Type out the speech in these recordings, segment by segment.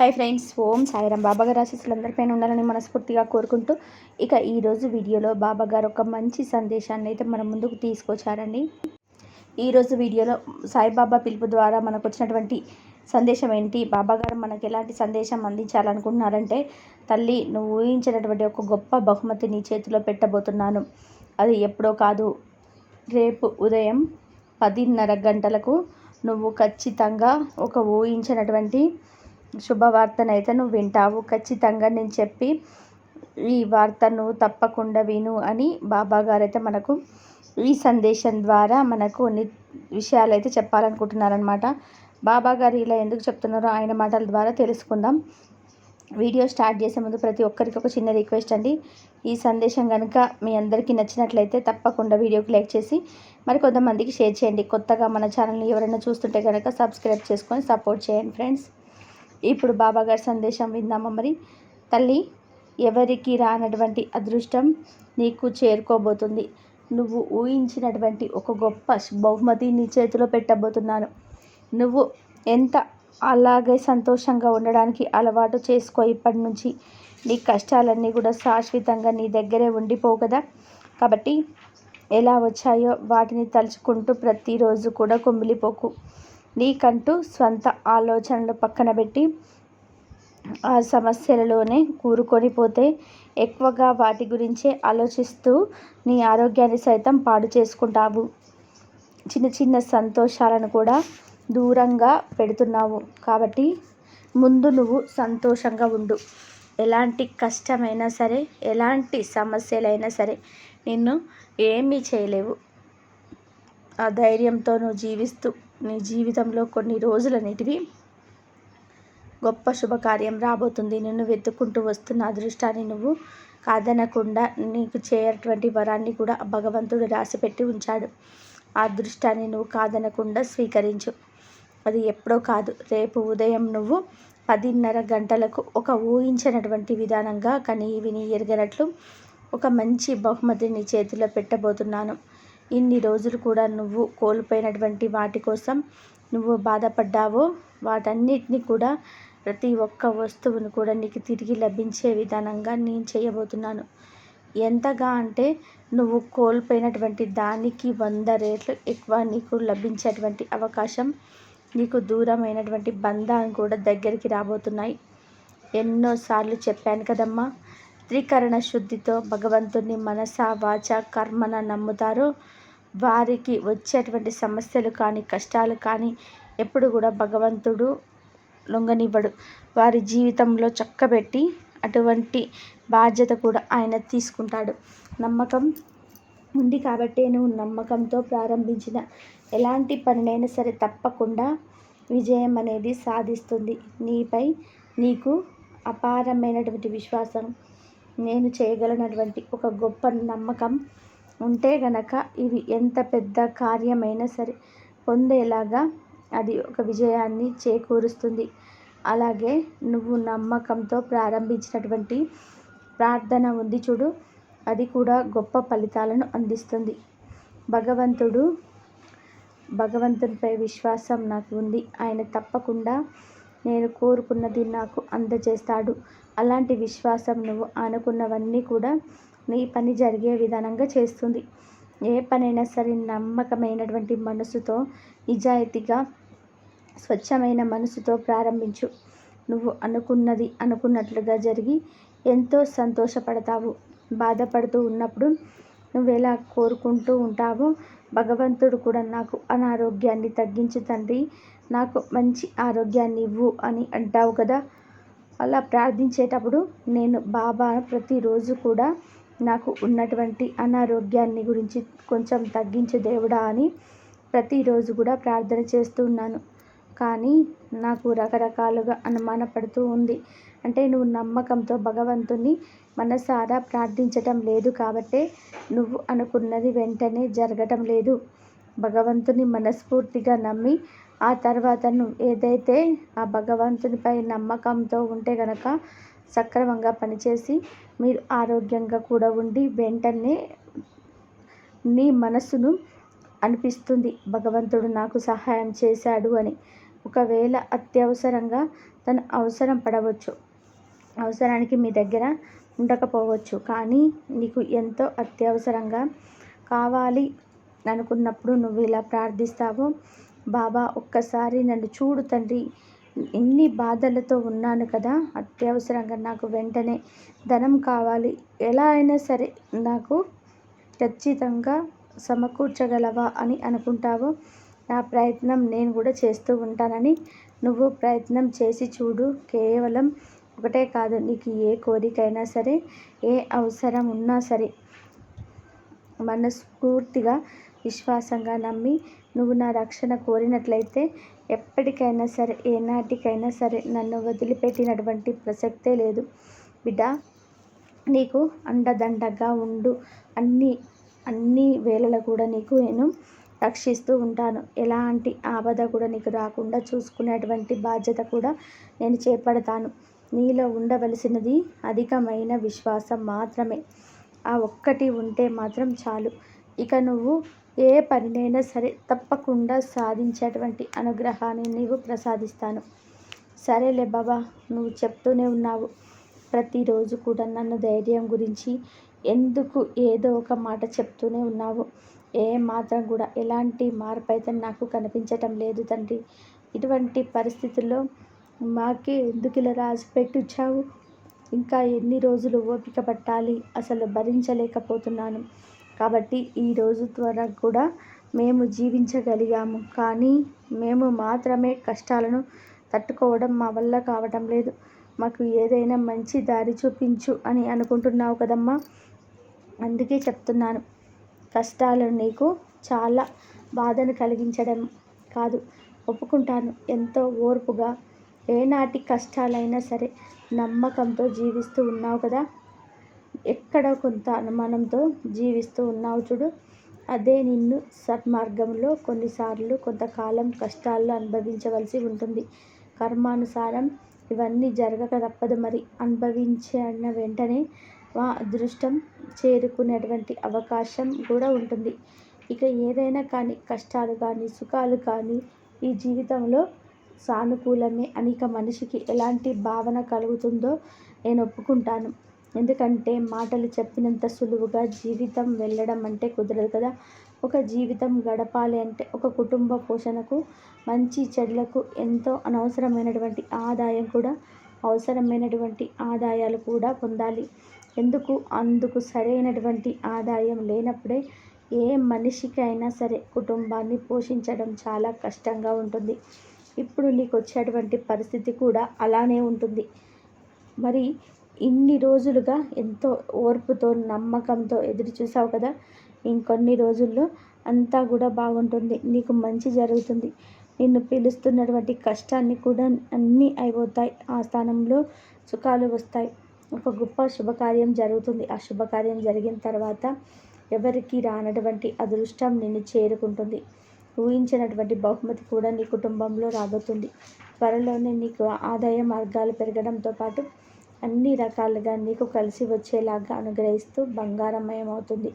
Hi friends ఓం సాయిరాం బాబాగారు ఆశీస్సులు అందరిపైన ఉండాలని మనస్ఫూర్తిగా కోరుకుంటూ ఇక ఈరోజు వీడియోలో బాబాగారు ఒక మంచి సందేశాన్ని అయితే మన ముందుకు తీసుకొచ్చారండి. ఈరోజు వీడియోలో సాయిబాబా పిలుపు ద్వారా మనకు వచ్చినటువంటి సందేశం ఏంటి? బాబాగారు మనకు ఎలాంటి సందేశం అందించాలనుకుంటున్నారంటే తల్లి నువ్వు ఊహించినటువంటి ఒక గొప్ప బహుమతి నీ చేతిలో పెట్టబోతున్నాను. అది ఎప్పుడో కాదు. రేపు ఉదయం పదిన్నర గంటలకు నువ్వు ఖచ్చితంగా ఒక ఊహించినటువంటి శుభవార్తనైతే నువ్వు వింటావు. ఖచ్చితంగా నేను చెప్పి ఈ వార్తను తప్పకుండా విను అని బాబాగారైతే మనకు ఈ సందేశం ద్వారా మనకు కొన్ని విషయాలు అయితే చెప్పాలనుకుంటున్నారనమాట బాబా గారు ఇలా ఎందుకు చెప్తున్నారో ఆయన మాటల ద్వారా తెలుసుకుందాం. వీడియో స్టార్ట్ చేసే ముందు ప్రతి ఒక్కరికి ఒక చిన్న రిక్వెస్ట్ అండి. ఈ సందేశం కనుక మీ అందరికీ నచ్చినట్లయితే తప్పకుండా వీడియోకి లైక్ చేసి మరి కొంతమందికి షేర్ చేయండి. కొత్తగా మన ఛానల్ని ఎవరైనా చూస్తుంటే కనుక సబ్స్క్రైబ్ చేసుకొని సపోర్ట్ చేయండి ఫ్రెండ్స్. ఇప్పుడు బాబాగారి సందేశం విందామా మరి? తల్లి ఎవరికి రానటువంటి అదృష్టం నీకు చేరుకోబోతుంది. నువ్వు ఊహించినటువంటి ఒక గొప్ప బహుమతి నీ చేతిలో పెట్టబోతున్నాను. నువ్వు ఎంత అలాగే సంతోషంగా ఉండడానికి అలవాటు చేసుకో ఇప్పటి నుంచి. నీ కష్టాలన్నీ కూడా శాశ్వతంగా నీ దగ్గరే ఉండిపోవు కదా. కాబట్టి ఎలా వచ్చాయో వాటిని తలుచుకుంటూ ప్రతిరోజు కూడా కొమ్మిలిపోకు నీకంటూ స్వంత ఆలోచనలు పక్కన పెట్టి ఆ సమస్యలలోనే కూరుకొని పోతే ఎక్కువగా వాటి గురించే ఆలోచిస్తూ నీ ఆరోగ్యాన్ని సైతం పాడు చేసుకుంటావు. చిన్న చిన్న సంతోషాలను కూడా దూరంగా పెడుతున్నావు కాబట్టి ముందు నువ్వు సంతోషంగా ఉండు. ఎలాంటి కష్టమైనా సరే ఎలాంటి సమస్యలైనా సరే నిన్ను ఏమీ చేయలేవు. ఆ ధైర్యంతో నువ్వు జీవిస్తూ నీ జీవితంలో కొన్ని రోజులనేటివి గొప్ప శుభకార్యం రాబోతుంది. నిన్ను వెతుక్కుంటూ వస్తున్న అదృష్టాన్ని నువ్వు కాదనకుండా నీకు చేయటువంటి వరాన్ని కూడా భగవంతుడు రాసిపెట్టి ఉంచాడు. ఆ అదృష్టాన్ని నువ్వు కాదనకుండా స్వీకరించు. అది ఎప్పుడో కాదు. రేపు ఉదయం నువ్వు పదిన్నర గంటలకు ఒక ఊహించినటువంటి విధానంగా కనీ విని ఎరగనట్లు ఒక మంచి బహుమతిని చేతిలో పెట్టబోతున్నాను. ఇన్ని రోజులు కూడా నువ్వు కోల్పోయినటువంటి వాటి కోసం నువ్వు బాధపడ్డావో వాటన్నిటిని కూడా ప్రతి ఒక్క వస్తువును కూడా నీకు తిరిగి లభించే విధానంగా నేను చేయబోతున్నాను. ఎంతగా అంటే నువ్వు కోల్పోయినటువంటి దానికి వంద రేట్లు ఎక్కువ నీకు లభించేటువంటి అవకాశం నీకు దూరమైనటువంటి బంధాలు కూడా దగ్గరికి రాబోతున్నాయి. ఎన్నోసార్లు చెప్పాను కదమ్మా త్రికరణ శుద్ధితో భగవంతుని మనస వాచ కర్మన నమ్ముతారో వారికి వచ్చేటువంటి సమస్యలు కానీ కష్టాలు కానీ ఎప్పుడు కూడా భగవంతుడు లొంగనివ్వడు. వారి జీవితంలో చక్కబెట్టి అటువంటి బాధ్యత కూడా ఆయన తీసుకుంటాడు. నమ్మకం ఉంది కాబట్టి నువ్వు నమ్మకంతో ప్రారంభించిన ఎలాంటి పనినైనా సరే తప్పకుండా విజయం అనేది సాధిస్తుంది. నీపై నీకు అపారమైనటువంటి విశ్వాసం నేను చేయగలనటువంటి ఒక గొప్ప నమ్మకం ఉంటే గనక ఇవి ఎంత పెద్ద కార్యమైనా సరే పొందేలాగా అది ఒక విజయాన్ని చేకూరుస్తుంది. అలాగే నువ్వు నమ్మకంతో ప్రారంభించినటువంటి ప్రార్థన ఉంది చూడు అది కూడా గొప్ప ఫలితాలను అందిస్తుంది. భగవంతుడు భగవంతునిపై విశ్వాసం నాకు ఉంది. ఆయన తప్పకుండా నేను కోరుకున్నది నాకు అందజేస్తాడు. అలాంటి విశ్వాసం నువ్వు అనుకున్నవన్నీ కూడా నీ పని జరిగే విధానంగా చేస్తుంది. ఏ పనైనా సరే నమ్మకమైనటువంటి మనసుతో నిజాయితీగా స్వచ్ఛమైన మనసుతో ప్రారంభించు. నువ్వు అనుకున్నది అనుకున్నట్లుగా జరిగి ఎంతో సంతోషపడతావు. బాధపడుతూ ఉన్నప్పుడు నువ్వు ఎలా కోరుకుంటూ ఉంటావో భగవంతుడు కూడా నాకు అనారోగ్యాన్ని తగ్గించు తండ్రి. నాకు మంచి ఆరోగ్యాన్ని ఇవ్వు అని అంటావు కదా? అలా ప్రార్థించేటప్పుడు నేను బాబా ప్రతిరోజు కూడా నాకు ఉన్నటువంటి అనారోగ్యాన్ని గురించి కొంచెం తగ్గించు దేవుడా అని ప్రతిరోజు కూడా ప్రార్థన చేస్తూ ఉన్నాను. కానీ నాకు రకరకాలుగా అనుమానపడుతూ ఉంది. అంటే నువ్వు నమ్మకంతో భగవంతుని మనసారా ప్రార్థించటం లేదు కాబట్టే నువ్వు అనుకున్నది వెంటనే జరగటం లేదు. భగవంతుని మనస్ఫూర్తిగా నమ్మి ఆ తర్వాత నువ్వు ఏదైతే ఆ భగవంతునిపై నమ్మకంతో ఉంటే గనక సక్రమంగా పనిచేసి మీరు ఆరోగ్యంగా కూడా ఉండి వెంటనే నీ మనసును అనిపిస్తుంది. భగవంతుడు నాకు సహాయం చేశాడు అని. ఒకవేళ అత్యవసరంగా తను అవసరం పడవచ్చు. అవసరానికి మీ దగ్గర ఉండకపోవచ్చు. కానీ నీకు ఎంతో అత్యవసరంగా కావాలి అనుకున్నప్పుడు నువ్వు ఇలా ప్రార్థిస్తావు. బాబా ఒక్కసారి నన్ను చూడు తండ్రి. ఎన్ని బాధలతో ఉన్నాను కదా? అత్యవసరంగా నాకు వెంటనే ధనం కావాలి. ఎలా అయినా సరే నాకు ఖచ్చితంగా సమకూర్చగలవా అని అనుకుంటావో? నా ప్రయత్నం నేను కూడా చేస్తూ ఉంటానని. నువ్వు ప్రయత్నం చేసి చూడు. కేవలం ఒకటే కాదు నీకు ఏ కోరికైనా సరే ఏ అవసరం ఉన్నా సరే. మనస్ఫూర్తిగా విశ్వాసంగా నమ్మి నువ్వు నా రక్షణ కోరినట్లయితే ఎప్పటికైనా సరే ఏనాటికైనా సరే నన్ను వదిలిపెట్టినటువంటి ప్రసక్తే లేదు. బిడ్డ నీకు అండదండగా ఉండు. అన్ని అన్ని వేళలో కూడా నీకు నేను రక్షిస్తూ ఉంటాను. ఎలాంటి ఆపద కూడా నీకు రాకుండా చూసుకునేటువంటి బాధ్యత కూడా నేను చేపడతాను. నీలో ఉండవలసినది అధికమైన విశ్వాసం మాత్రమే. ఆ ఒక్కటి ఉంటే మాత్రం చాలు. ఇక నువ్వు ఏ పనినైనా సరే తప్పకుండా సాధించేటువంటి అనుగ్రహాన్ని నీవు ప్రసాదిస్తాను. సరేలే బాబా నువ్వు చెప్తూనే ఉన్నావు. ప్రతిరోజు కూడా నన్ను ధైర్యం గురించి ఎందుకు ఏదో ఒక మాట చెప్తూనే ఉన్నావు. ఏ మాత్రం కూడా ఎలాంటి మార్పు అయితే నాకు కనిపించటం లేదు తండ్రి. ఇటువంటి పరిస్థితుల్లో మాకే ఎందుకు ఇలా రాసి పెట్టించావు ఇంకా ఎన్ని రోజులు ఓపిక పట్టాలి? అసలు భరించలేకపోతున్నాను. కాబట్టి ఈరోజు వరకు కూడా మేము జీవించగలిగాము. కానీ మేము మాత్రమే కష్టాలను తట్టుకోవడం మా వల్ల కావటం లేదు. మాకు ఏదైనా మంచి దారి చూపించు అని అనుకుంటున్నావు కదమ్మా? అందుకే చెప్తున్నాను. కష్టాలు నీకు చాలా బాధను కలిగించడం కాదు. ఒప్పుకుంటాను. ఎంతో ఓర్పుగా ఏనాటి కష్టాలైనా సరే నమ్మకంతో జీవిస్తూ ఉన్నావు కదా? ఎక్కడ కొంత అనుమానంతో జీవిస్తూ ఉన్నావు చూడు. అదే నిన్ను సన్మార్గంలో కొన్నిసార్లు కొంతకాలం కష్టాలు అనుభవించవలసి ఉంటుంది. కర్మానుసారం ఇవన్నీ జరగక తప్పదు మరి. అనుభవించిన వెంటనే మా అదృష్టం చేరుకునేటువంటి అవకాశం కూడా ఉంటుంది. ఇక ఏదైనా కానీ కష్టాలు కానీ సుఖాలు కానీ ఈ జీవితంలో సానుకూలమే. అని ఇక మనిషికి ఎలాంటి భావన కలుగుతుందో నేను ఒప్పుకుంటాను. ఎందుకంటే మాటలు చెప్పినంత సులువుగా జీవితం వెళ్ళడం అంటే కుదరదు కదా. ఒక జీవితం గడపాలి అంటే ఒక కుటుంబ పోషణకు మంచి చెడులకు ఎంతో అనవసరమైనటువంటి ఆదాయం కూడా అవసరమైనటువంటి ఆదాయాలు కూడా పొందాలి. ఎందుకు? అందుకు సరైనటువంటి ఆదాయం లేనప్పుడే ఏ మనిషికైనా సరే కుటుంబాన్ని పోషించడం చాలా కష్టంగా ఉంటుంది. ఇప్పుడు నీకు వచ్చేటువంటి పరిస్థితి కూడా అలానే ఉంటుంది. మరి ఇన్ని రోజులుగా ఎంతో ఓర్పుతో నమ్మకంతో ఎదురు చూసావు కదా? ఇంకొన్ని రోజుల్లో అంతా కూడా బాగుంటుంది. నీకు మంచి జరుగుతుంది. నిన్ను పిలుస్తున్నటువంటి కష్టాన్ని కూడా అన్నీ అయిపోతాయి. ఆ స్థానంలో సుఖాలు వస్తాయి. ఒక గొప్ప శుభకార్యం జరుగుతుంది. ఆ శుభకార్యం జరిగిన తర్వాత ఎవరికి రానటువంటి అదృష్టం నిన్ను చేరుకుంటుంది. ఊహించినటువంటి బహుమతి కూడా నీ కుటుంబంలో రాబోతుంది. త్వరలోనే నీకు ఆదాయ మార్గాలు పెరగడంతో పాటు అన్ని రకాలుగా నీకు కలిసి వచ్చేలాగా అనుగ్రహిస్తూ బంగారమయమవుతుంది.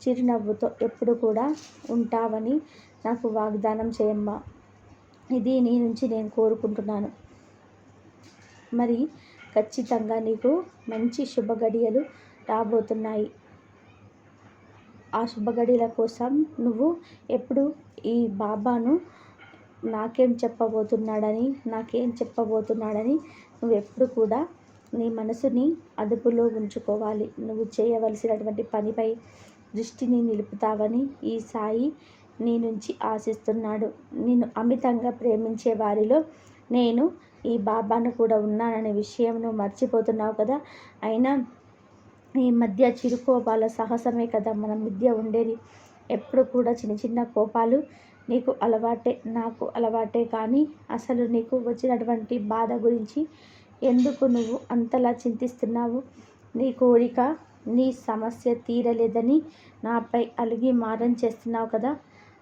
చిరునవ్వుతో ఎప్పుడు కూడా ఉంటావని నాకు వాగ్దానం చేయమ్మా. ఇది నీ నుంచి నేను కోరుకుంటున్నాను. మరి ఖచ్చితంగా నీకు మంచి శుభగడియలు రాబోతున్నాయి. ఆ శుభగడియల కోసం నువ్వు ఎప్పుడు ఈ బాబాను నాకేం చెప్పబోతున్నాడని నాకేం చెప్పబోతున్నాడని నువ్వు ఎప్పుడు కూడా నీ మనసుని అదుపులో ఉంచుకోవాలి. నువ్వు చేయవలసినటువంటి పనిపై దృష్టిని నిలుపుతావని ఈ సాయి నీ నుంచి ఆశిస్తున్నాడు. నిన్ను అమితంగా ప్రేమించే వారిలో నేను ఈ బాబాను కూడా ఉన్నాననే విషయం నువ్వు మర్చిపోతున్నావు కదా? అయినా ఈ మధ్య చిరుకోపాల సాహసమే కదా మన మధ్య ఉండేది. ఎప్పుడు కూడా చిన్న చిన్న కోపాలు నీకు అలవాటే నాకు అలవాటే కానీ అసలు నీకు వచ్చినటువంటి బాధ గురించి ఎందుకు నువ్వు అంతలా చింతిస్తున్నావు? నీ కోరిక నీ సమస్య తీరలేదని నాపై అలిగి మారం చేస్తున్నావు కదా?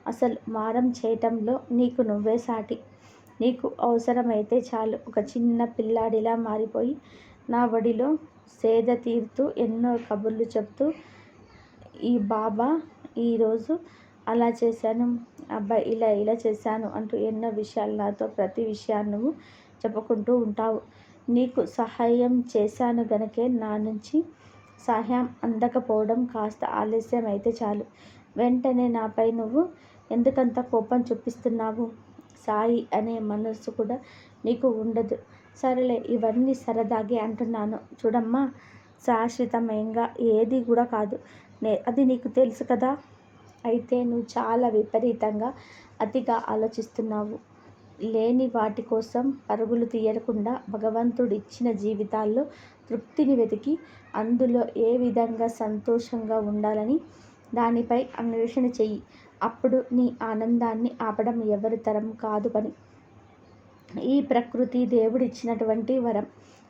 అసలు మారం చేయటంలో నీకు నువ్వే సాటి. నీకు అవసరమైతే చాలు. ఒక చిన్న పిల్లాడిలా మారిపోయి నా వడిలో సేద తీరుతూ ఎన్నో కబుర్లు చెప్తూ ఈ బాబా ఈరోజు అలా చేశాను. అబ్బాయి ఇలా ఇలా చేశాను అంటూ ఎన్నో విషయాలు నాతో ప్రతి విషయాన్ని నువ్వు చెప్పుకుంటూ ఉంటావు. నీకు సహాయం చేశాను గనకే నా నుంచి సహాయం అందకపోవడం కాస్త ఆలస్యం అయితే చాలు. వెంటనే నాపై నువ్వు ఎందుకంత కోపం చూపిస్తున్నావు? సాయి అనే మనస్సు కూడా నీకు ఉండదు. సరేలే ఇవన్నీ సరదాగే అంటున్నాను. చూడమ్మా శాశ్వతమయంగా ఏది కూడా కాదు. నే అది నీకు తెలుసు కదా? అయితే నువ్వు చాలా విపరీతంగా అతిగా ఆలోచిస్తున్నావు. లేని వాటి కోసం పరుగులు తీయకుండా భగవంతుడు ఇచ్చిన జీవితాల్లో తృప్తిని వెతికి అందులో ఏ విధంగా సంతోషంగా ఉండాలని దానిపై అన్వేషణ చెయ్యి. అప్పుడు నీ ఆనందాన్ని ఆపడం ఎవరి తరం కాదు పని. ఈ ప్రకృతి దేవుడిచ్చినటువంటి వరం.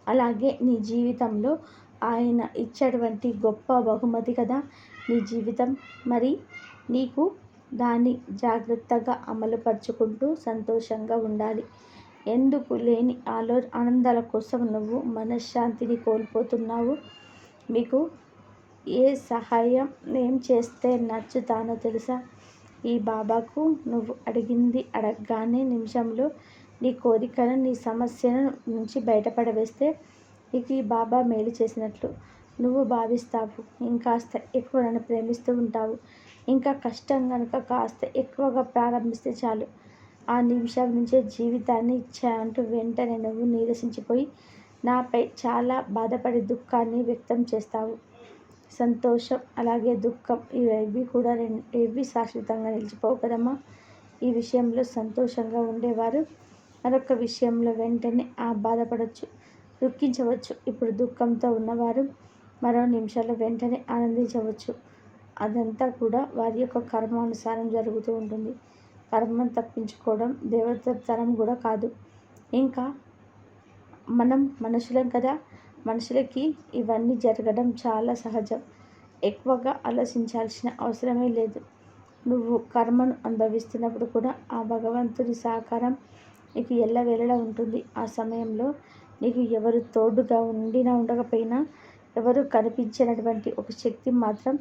అలాగే నీ జీవితంలో ఆయన ఇచ్చేటువంటి గొప్ప బహుమతి కదా నీ జీవితం. మరి నీకు దాన్ని జాగ్రత్తగా అమలుపరుచుకుంటూ సంతోషంగా ఉండాలి. ఎందుకు లేని ఆలో ఆనందాల కోసం నువ్వు మనశ్శాంతిని కోల్పోతున్నావు. మీకు ఏ సహాయం ఏం చేస్తే నచ్చుతానో తెలుసా? ఈ బాబాకు నువ్వు అడిగింది అడగగానే నిమిషంలో నీ కోరికను నీ సమస్యను నుంచి బయటపడవేస్తే నీకు ఈ బాబా మేలు చేసినట్లు నువ్వు భావిస్తావు. ఇంకాస్త ఎక్కువ నన్ను ప్రేమిస్తూ ఉంటావు. ఇంకా కష్టం కనుక కాస్త ఎక్కువగా ప్రారంభిస్తే చాలు. ఆ నిమిషం నుంచే జీవితాన్ని ఇచ్చాయంటూ వెంటనే నువ్వు నీరసించిపోయి నాపై చాలా బాధపడి దుఃఖాన్ని వ్యక్తం చేస్తావు. సంతోషం అలాగే దుఃఖం ఇవి కూడా రెండు ఇవి శాశ్వతంగా నిలిచిపోవు కదమ్మా. ఈ విషయంలో సంతోషంగా ఉండేవారు. మరొక విషయంలో వెంటనే ఆ బాధపడవచ్చు దుఃఖించవచ్చు. ఇప్పుడు దుఃఖంతో ఉన్నవారు మరో నిమిషాలు వెంటనే ఆనందించవచ్చు. అదంతా కూడా వారి యొక్క కర్మానుసారం జరుగుతూ ఉంటుంది. కర్మను తప్పించుకోవడం దేవత తరం కూడా కాదు. ఇంకా మనం మనుషులం కదా మనుషులకి ఇవన్నీ జరగడం చాలా సహజం. ఎక్కువగా ఆలోచించాల్సిన అవసరమే లేదు. నువ్వు కర్మను అనుభవిస్తున్నప్పుడు కూడా ఆ భగవంతుని సహకారం నీకు ఎల్లవేళలా ఉంటుంది. ఆ సమయంలో నీకు ఎవరు తోడుగా ఉండినా ఉండకపోయినా ఎవరు కనిపించినటువంటి ఒక శక్తి మాత్రం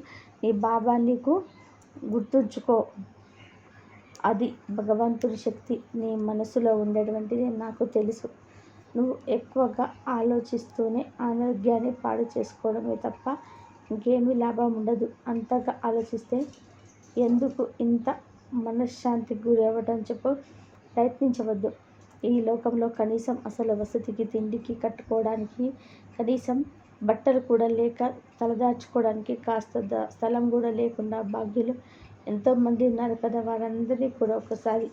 నీ బాబా నీకు గుర్తుంచుకో. అది భగవంతుడి శక్తి. నీ మనసులో ఉండేటువంటిది నాకు తెలుసు. నువ్వు ఎక్కువగా ఆలోచిస్తూనే ఆరోగ్యాన్ని పాడు చేసుకోవడమే తప్ప ఇంకేమీ లాభం ఉండదు. అంతగా ఆలోచిస్తే ఎందుకు ఇంత మనశ్శాంతికి గురి అవ్వటం చెప్పు. ప్రయత్నించవద్దు. ఈ లోకంలో కనీసం అసలు వసతికి తిండికి కట్టుకోవడానికి కనీసం బట్టలు కూడా లేక తలదాచుకోవడానికి కాస్త స్థలం కూడా లేకుండా భాగ్యులు ఎంతోమంది ఉన్నారు కదా వారందరినీ కూడా ఒకసారి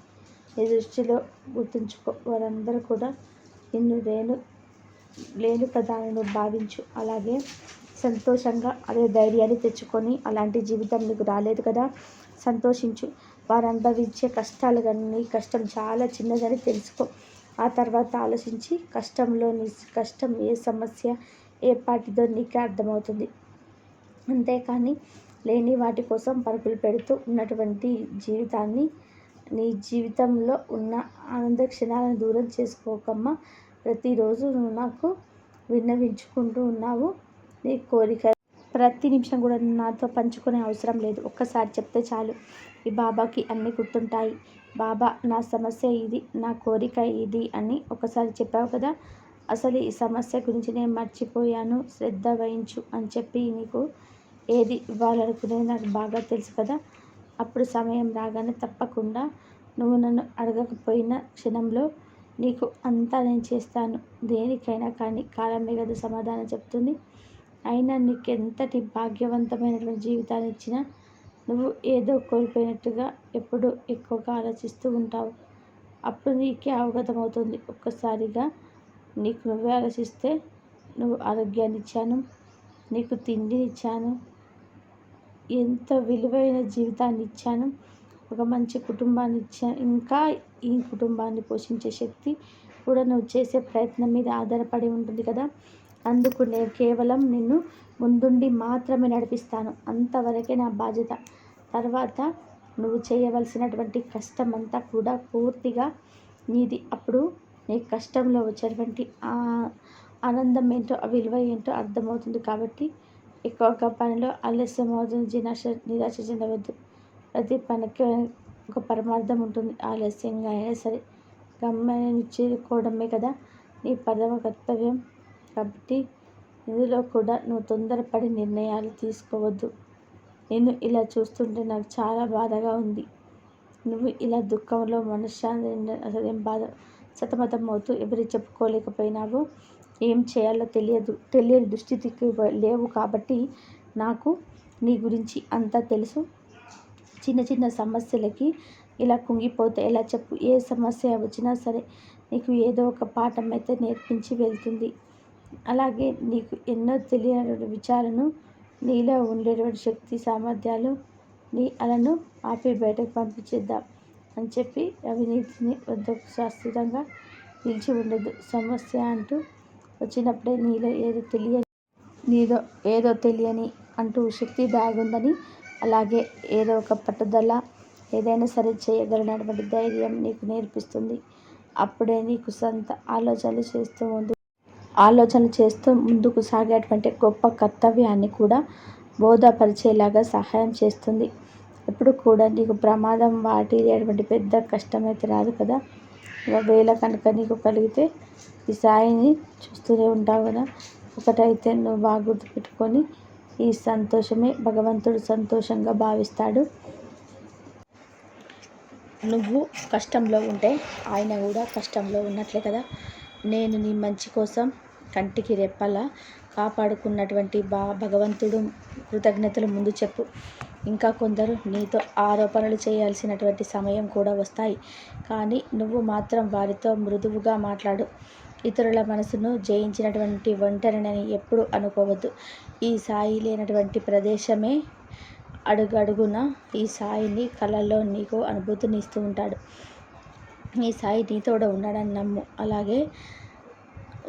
నీ దృష్టిలో గుర్తుంచుకో. వారందరూ కూడా నిన్ను లేను లేను కదా అని భావించు. అలాగే సంతోషంగా అదే ధైర్యాన్ని తెచ్చుకొని అలాంటి జీవితం నీకు రాలేదు కదా సంతోషించు. వారు అనుభవించే కష్టాలు కానీ కష్టం చాలా చిన్నదని తెలుసుకో. ఆ తర్వాత ఆలోచించి కష్టంలో నీ కష్టం ఏ సమస్య ఏ పాటిదో నీకే అర్థమవుతుంది. అంతేకాని లేని వాటి కోసం పరుగులు పెడుతూ ఉన్నటువంటి జీవితాన్ని నీ జీవితంలో ఉన్న ఆనంద క్షణాలను దూరం చేసుకోకమ్మా. ప్రతిరోజు నువ్వు నాకు విన్నవించుకుంటూ ఉన్నావు. నీ కోరిక ప్రతి నిమిషం కూడా నాతో పంచుకునే అవసరం లేదు. ఒక్కసారి చెప్తే చాలు. ఈ బాబాకి అన్నీ గుర్తుంటాయి. బాబా నా సమస్య ఇది నా కోరిక ఇది అని ఒకసారి చెప్పావు కదా? అసలు ఈ సమస్య గురించి నేను మర్చిపోయాను. శ్రద్ధ వహించు అని చెప్పి నీకు ఏది ఇవ్వాలనుకునేది నాకు బాగా తెలుసు కదా. అప్పుడు సమయం రాగానే తప్పకుండా నువ్వు నన్ను అడగకపోయిన క్షణంలో నీకు అంతా నేను చేస్తాను. దేనికైనా కానీ కాలమే కదా సమాధానం చెప్తుంది. అయినా నీకు ఎంతటి భాగ్యవంతమైనటువంటి జీవితాన్ని ఇచ్చినా నువ్వు ఏదో కోల్పోయినట్టుగా ఎప్పుడు ఎక్కువగా ఆలోచిస్తూ ఉంటావు. అప్పుడు నీకే అవగతమవుతుంది ఒక్కసారిగా నీకు నువ్వే ఆలోచిస్తే నువ్వు ఆరోగ్యాన్ని ఇచ్చాను నీకు తిండిని ఇచ్చాను ఎంత విలువైన జీవితాన్ని ఇచ్చాను ఒక మంచి కుటుంబాన్ని ఇచ్చాను ఇంకా ఈ కుటుంబాన్ని పోషించే శక్తి కూడా నువ్వు చేసే ప్రయత్నం మీద ఆధారపడి ఉంటుంది కదా. అందుకు నేను కేవలం నిన్ను ముందుండి మాత్రమే నడిపిస్తాను. అంతవరకే నా బాధ్యత. తర్వాత నువ్వు చేయవలసినటువంటి కష్టం అంతా కూడా పూర్తిగా నీది. అప్పుడు నీ కష్టంలో వచ్చేటువంటి ఆనందం ఏంటో ఆ విలువ ఏంటో అర్థమవుతుంది కాబట్టి ఎక్కువగా పనిలో ఆలస్యం అవుతుంది నిరాశ నిరాశ చెందవద్దు. ప్రతి పనికి ఒక పరమార్థం ఉంటుంది. ఆలస్యంగా అయినా సరే గమ్యాన్ని చేరుకోవడమే కదా నీ పరమ కర్తవ్యం. కాబట్టి ఇందులో కూడా నువ్వు తొందరపడి నిర్ణయాలు తీసుకోవద్దు. నేను ఇలా చూస్తుంటే నాకు చాలా బాధగా ఉంది. నువ్వు ఇలా దుఃఖంలో మనశ్శాంతి అసలు ఏం బాధ సతమతం అవుతూ ఎవరి చెప్పుకోలేకపోయినావు ఏం చేయాలో తెలియదు తెలియని దుస్థితికి లేవు కాబట్టి నాకు నీ గురించి అంతా తెలుసు. చిన్న చిన్న సమస్యలకి ఇలా కుంగిపోతే ఎలా చెప్పు? ఏ సమస్య వచ్చినా సరే నీకు ఏదో ఒక పాఠం అయితే నేర్పించి వెళ్తుంది. అలాగే నీకు ఎన్నో తెలియని విచారణ నీలో ఉండేటువంటి శక్తి సామర్థ్యాలు నీ అలను ఆపి బయటకు పంపించేద్దాం. అని చెప్పి అవినీతిని వద్దకు శాశ్వతంగా నిలిచి ఉండదు సమస్య అంటూ వచ్చినప్పుడే నీలో ఏదో తెలియని నీదో ఏదో తెలియని అంటూ శక్తి దాగుందని అలాగే ఏదో ఒక పట్టుదల ఏదైనా సరే చేయగలిగినటువంటి ధైర్యం నీకు నేర్పిస్తుంది. అప్పుడే నీకు సొంత ఆలోచనలు చేస్తూ ముందు ఆలోచన చేస్తూ ముందుకు సాగేటువంటి గొప్ప కర్తవ్యాన్ని కూడా బోధపరిచేలాగా సహాయం చేస్తుంది. ఎప్పుడు కూడా నీకు ప్రమాదం వాటిల్లేటువంటి పెద్ద కష్టమైతే రాదు కదా. ఒకవేళ కనుక నీకు కలిగితే ఈ సాయిని చూస్తూనే ఉంటావు కదా. ఒకటైతే నువ్వు బాగా గుర్తుపెట్టుకొని ఈ సంతోషమే భగవంతుడు సంతోషంగా భావిస్తాడు. నువ్వు కష్టంలో ఉంటే ఆయన కూడా కష్టంలో ఉన్నట్లే కదా. నేను నీ మంచి కోసం కంటికి రెప్పలా కాపాడుకున్నటువంటి బా భగవంతుడు కృతజ్ఞతలు ముందు చెప్పు. ఇంకా కొందరు నీతో ఆరోపణలు చేయాల్సినటువంటి సమయం కూడా వస్తాయి. కానీ నువ్వు మాత్రం వారితో మృదువుగా మాట్లాడు. ఇతరుల మనసును జయించినటువంటి ఒంటరినని ఎప్పుడు అనుకోవద్దు. ఈ సాయి లేనటువంటి ప్రదేశమే అడుగడుగున ఈ సాయిని కళల్లో నీకు అనుభూతిని ఇస్తూ ఉంటాడు. ఈ సాయి నీతోడ ఉన్నాడని నమ్ము. అలాగే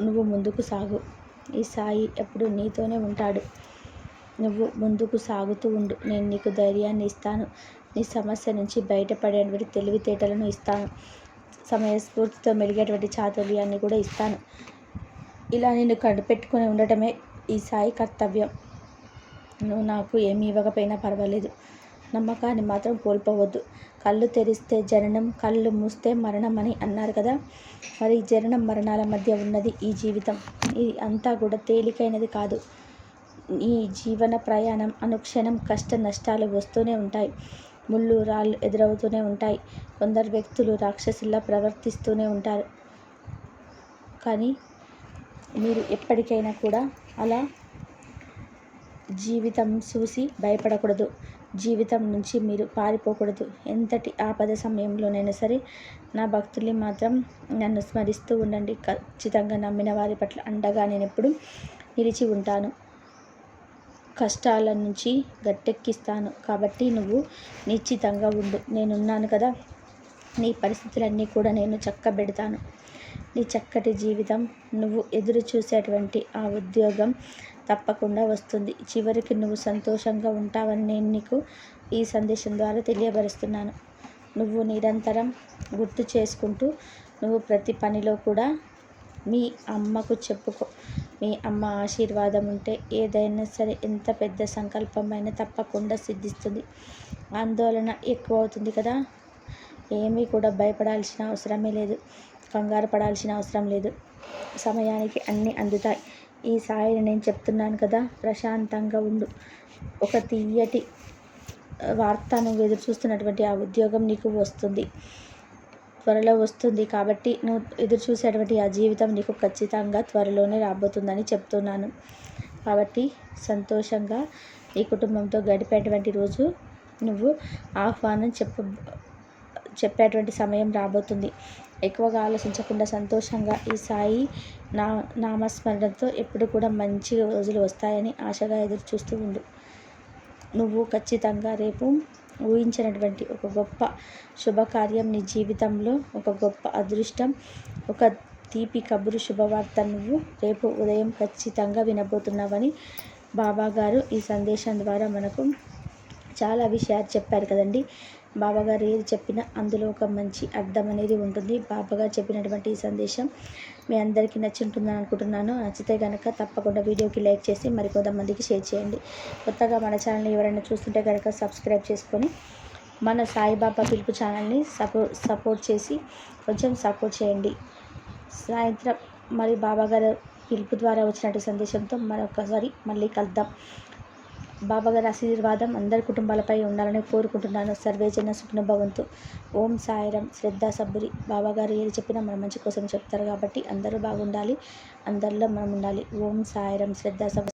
నువ్వు ముందుకు సాగు. ఈ సాయి ఎప్పుడు నీతోనే ఉంటాడు. నువ్వు ముందుకు సాగుతూ ఉండు. నేను నీకు ధైర్యాన్ని ఇస్తాను. నీ సమస్య నుంచి బయటపడేటువంటి తెలివితేటలను ఇస్తాను. సమయస్ఫూర్తితో మెలిగేటువంటి చాతుర్యాన్ని కూడా ఇస్తాను. ఇలా నేను కనిపెట్టుకుని ఉండటమే ఈ సాయి కర్తవ్యం. నువ్వు నాకు ఏమి ఇవ్వకపోయినా పర్వాలేదు. నమ్మకాన్ని మాత్రం కోల్పోవద్దు. కళ్ళు తెరిస్తే జననం కళ్ళు మూస్తే మరణం అని అన్నారు కదా? మరి జననం మరణాల మధ్య ఉన్నది ఈ జీవితం. ఇది అంతా కూడా తేలికైనది కాదు. ఈ జీవన ప్రయాణం అనుక్షణం కష్ట నష్టాలు వస్తూనే ఉంటాయి. ముళ్ళు రాళ్ళు ఎదురవుతూనే ఉంటాయి. కొందరు వ్యక్తులు రాక్షసుల్లా ప్రవర్తిస్తూనే ఉంటారు. కానీ మీరు ఎప్పటికైనా కూడా అలా జీవితం చూసి భయపడకూడదు. జీవితం నుంచి మీరు పారిపోకూడదు. ఎంతటి ఆపద సమయంలోనైనా సరే నా భక్తుల్ని మాత్రం నన్ను స్మరిస్తూ ఉండండి. ఖచ్చితంగా నమ్మిన వారి పట్ల అండగా నేను ఎప్పుడు నిలిచి ఉంటాను. కష్టాల నుంచి గట్టెక్కిస్తాను. కాబట్టి నువ్వు నిశ్చితంగా ఉండు. నేనున్నాను కదా. నీ పరిస్థితులన్నీ కూడా నేను చక్కబెడతాను. నీ చక్కటి జీవితం నువ్వు ఎదురు చూసేటువంటి ఆ ఉద్యోగం తప్పకుండా వస్తుంది. చివరికి నువ్వు సంతోషంగా ఉంటావని నేను నీకు ఈ సందేశం ద్వారా తెలియపరుస్తున్నాను. నువ్వు నిరంతరం గుర్తు చేసుకుంటూ నువ్వు ప్రతి పనిలో కూడా మీ అమ్మకు చెప్పుకో. మీ అమ్మ ఆశీర్వాదం ఉంటే ఏదైనా సరే ఎంత పెద్ద సంకల్పమైనా తప్పకుండా సిద్ధిస్తుంది. ఆందోళన ఎక్కువ అవుతుంది కదా. ఏమీ కూడా భయపడాల్సిన అవసరమే లేదు. కంగారు పడాల్సిన అవసరం లేదు. సమయానికి అన్నీ అందుతాయి. ఈ సాయిని నేను చెప్తున్నాను కదా ప్రశాంతంగా ఉండు. ఒక తీయటి వార్తను ఎదురు చూస్తున్నటువంటి ఆ ఉద్యోగం నీకు వస్తుంది. త్వరలో వస్తుంది కాబట్టి నువ్వు ఎదురు చూసేటువంటి ఆ జీవితం నీకు ఖచ్చితంగా త్వరలోనే రాబోతుందని చెప్తున్నాను. కాబట్టి సంతోషంగా ఈ కుటుంబంతో గడిపేటువంటి రోజు నువ్వు ఆహ్వానం చెప్ప చెప్పేటువంటి సమయం రాబోతుంది. ఎక్కువగా ఆలోచించకుండా సంతోషంగా ఈ సాయి నా నామస్మరణతో ఎప్పుడు కూడా మంచి రోజులు వస్తాయని ఆశగా ఎదురు చూస్తూ ఉండు. నువ్వు ఖచ్చితంగా రేపు ఊహించినటువంటి ఒక గొప్ప శుభకార్యం నీ జీవితంలో ఒక గొప్ప అదృష్టం ఒక తీపి కబురు శుభవార్త నువ్వు రేపు ఉదయం ఖచ్చితంగా వినబోతున్నావని బాబా గారు ఈ సందేశం ద్వారా మనకు చాలా విషయాలు చెప్పారు కదండి. బాబాగారు ఏది చెప్పినా అందులో ఒక మంచి అర్థం అనేది ఉంటుంది. బాబాగారు చెప్పినటువంటి ఈ సందేశం మీ అందరికీ నచ్చి ఉంటుందని అనుకుంటున్నాను. నచ్చితే కనుక తప్పకుండా వీడియోకి లైక్ చేసి మరి కొంతమందికి షేర్ చేయండి. కొత్తగా మన ఛానల్ని ఎవరైనా చూస్తుంటే కనుక సబ్స్క్రైబ్ చేసుకొని మన సాయిబాబా పిలుపు ఛానల్ని సపో సపోర్ట్ చేసి కొంచెం సపోర్ట్ చేయండి. సాయంత్రం మరి బాబాగారు పిలుపు ద్వారా వచ్చినటువంటి సందేశంతో మరొకసారి మళ్ళీ కలుద్దాం. బాబాగారి ఆశీర్వాదం అందరి కుటుంబాలపై ఉండాలని కోరుకుంటున్నాను. సర్వేజన సుఖన భవంతు. ఓం సాయిరం. శ్రద్ధ సబ్బురి. బాబాగారు ఏది చెప్పినా మన మంచి కోసం చెప్తారు కాబట్టి అందరూ బాగుండాలి. అందరిలో మనం ఉండాలి ఓం సాయిరం. శ్రద్ధ సబ్బు